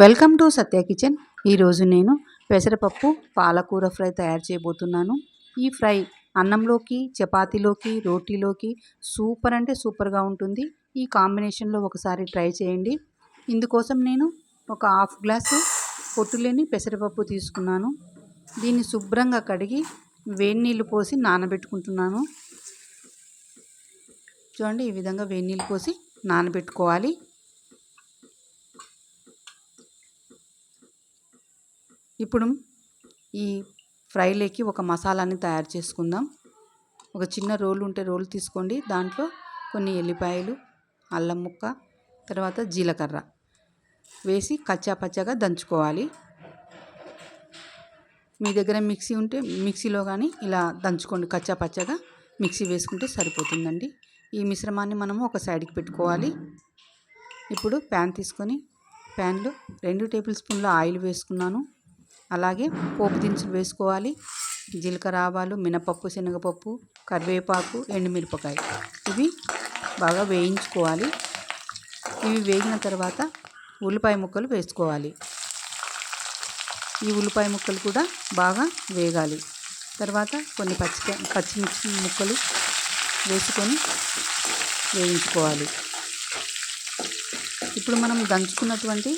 Welcome to Satya kitchen. ఈరోజు నేను పెసరపప్పు పాలకూర ఫ్రై తయారు చేయబోతున్నాను. ఈ ఫ్రై అన్నంలోకి చపాతీలోకి రోటీలోకి సూపర్ అంటే సూపర్గా ఉంటుంది. ఈ కాంబినేషన్లో ఒకసారి ట్రై చేయండి. ఇందుకోసం నేను ఒక హాఫ్ గ్లాసు పొట్టులేని పెసరపప్పు తీసుకున్నాను. దీన్ని శుభ్రంగా కడిగి వేడి నీళ్ళు పోసి నానబెట్టుకుంటున్నాను. చూడండి ఈ విధంగా వేడి నీళ్ళు పోసి నానబెట్టుకోవాలి. ఇప్పుడు ఈ ఫ్రైలోకి ఒక మసాలాని తయారు చేసుకుందాం. ఒక చిన్న రోల్ ఉంటే రోల్ తీసుకోండి. దాంట్లో కొన్ని ఎల్లిపాయలు అల్లం ముక్క తర్వాత జీలకర్ర వేసి కచ్చా పచ్చగా దంచుకోవాలి. మీ దగ్గర మిక్సీ ఉంటే మిక్సీలో కానీ ఇలా దంచుకోండి. కచ్చా పచ్చగా మిక్సీ వేసుకుంటే సరిపోతుందండి. ఈ మిశ్రమాన్ని మనము ఒక సైడ్కి పెట్టుకోవాలి. ఇప్పుడు ప్యాన్ తీసుకొని ప్యాన్లో రెండు టేబుల్ స్పూన్ల ఆయిల్ వేసుకున్నాను. అలాగే పోపు దినుసులు వేసుకోవాలి. జీలకర్ర ఆవాలు మినపప్పు శనగపప్పు కరివేపాకు ఎండుమిరపకాయ ఇవి బాగా వేయించుకోవాలి. ఇవి వేగిన తర్వాత ఉల్లిపాయ ముక్కలు వేసుకోవాలి. ఈ ఉల్లిపాయ ముక్కలు కూడా బాగా వేగాలి. తర్వాత కొన్ని పచ్చి పచ్చిమిర్చి ముక్కలు వేసుకొని వేయించుకోవాలి. ఇప్పుడు మనం దంచుకున్నటువంటి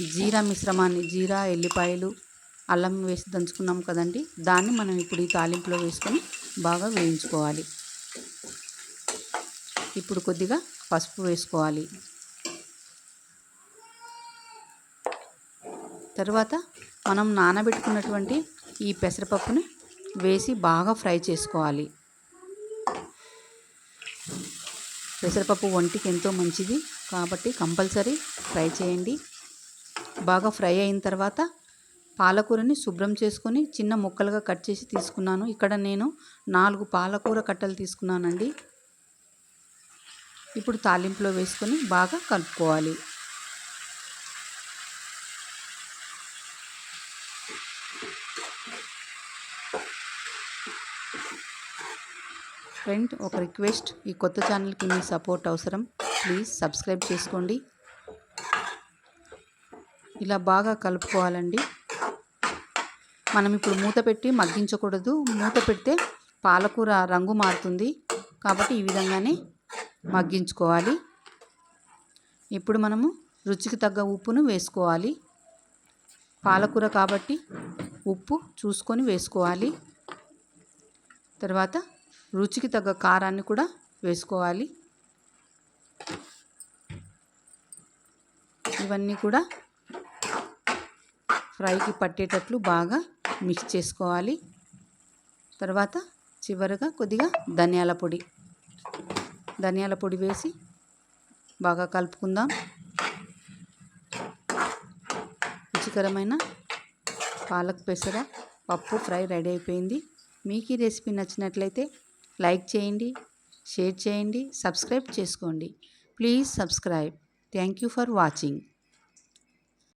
జీరా మిశ్రమాన్ని జీరా ఎల్లిపాయలు అల్లం వేసి దంచుకున్నాం కదండి. దాన్ని మనం ఇప్పుడు ఈ తాలింపులో వేసుకొని బాగా వేయించుకోవాలి. ఇప్పుడు కొద్దిగా పసుపు వేసుకోవాలి. తర్వాత మనం నానబెట్టుకున్నటువంటి ఈ పెసరపప్పుని వేసి బాగా ఫ్రై చేసుకోవాలి. పెసరపప్పు ఒంటికి ఎంతో మంచిది కాబట్టి కంపల్సరీ ఫ్రై చేయండి. బాగా ఫ్రై అయిన తర్వాత పాలకూరని శుభ్రం చేసుకొని చిన్న ముక్కలుగా కట్ చేసి తీసుకున్నాను. ఇక్కడ నేను నాలుగు పాలకూర కట్టలు తీసుకున్నానండి. ఇప్పుడు తాలింపులో వేసుకొని బాగా కలుపుకోవాలి. ఫ్రెండ్ ఒక రిక్వెస్ట్ ఈ కొత్త ఛానల్కి మీ సపోర్ట్ అవసరం. ప్లీజ్ సబ్స్క్రైబ్ చేసుకోండి. ఇలా బాగా కలుపుకోవాలండి. మనం ఇప్పుడు మూత పెట్టి మగ్గించకూడదు. మూత పెడితే పాలకూర రంగు మారుతుంది. కాబట్టి ఈ విధంగానే మగ్గించుకోవాలి. ఇప్పుడు మనము రుచికి తగ్గ ఉప్పును వేసుకోవాలి. పాలకూర కాబట్టి ఉప్పు చూసుకొని వేసుకోవాలి. తర్వాత రుచికి తగ్గ కారాన్ని కూడా వేసుకోవాలి. ఇవన్నీ కూడా ఫ్రైకి పట్టేటట్లు బాగా మిక్స్ చేసుకోవాలి. తర్వాత చివరిగా కొద్దిగా ధనియాల పొడి. ధనియాల పొడి వేసి బాగా కలుపుకుందాం. రుచికరమైన పాలక్ పెసర పప్పు ఫ్రై రెడీ అయిపోయింది. మీకు ఈ రెసిపీ నచ్చినట్లయితే లైక్ చేయండి షేర్ చేయండి సబ్స్క్రైబ్ చేసుకోండి. Please subscribe. Thank you for watching.